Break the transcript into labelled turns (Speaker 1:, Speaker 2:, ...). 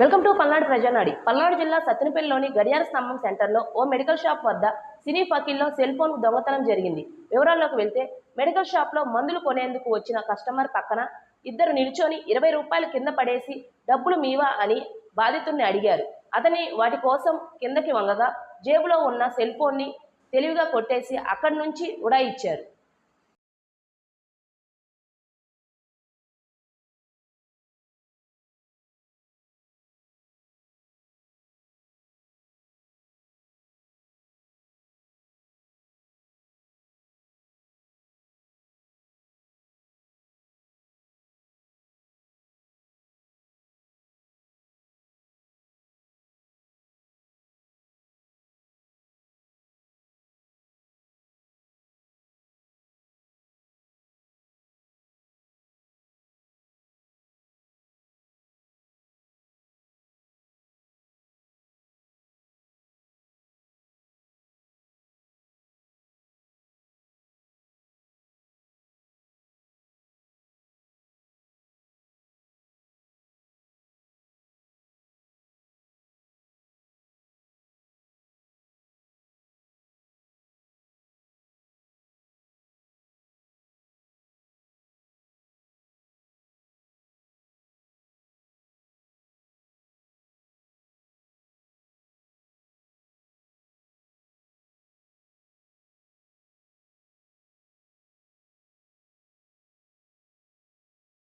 Speaker 1: Welcome to Palnadu Prajanadi. Palnadu జిల్లా సత్తెనపల్లిలోని గడియార స్తంభం సెంటర్లో ఓ మెడికల్ షాప్ వద్ద సినీ ఫకీల్లో సెల్ ఫోన్ దొంగతనం జరిగింది. వివరాల్లోకి వెళ్తే మెడికల్ షాప్లో మందులు కొనేందుకు వచ్చిన కస్టమర్ పక్కన ఇద్దరు నిల్చొని ఇరవై రూపాయలు కింద పడేసి డబ్బులు మీవా అని బాధితుడిని అడిగారు. అతని వాటి కోసం కిందకి వంగగా జేబులో ఉన్న సెల్ ఫోన్ని తెలివిగా కొట్టేసి అక్కడి నుంచి ఉడాయిచ్చారు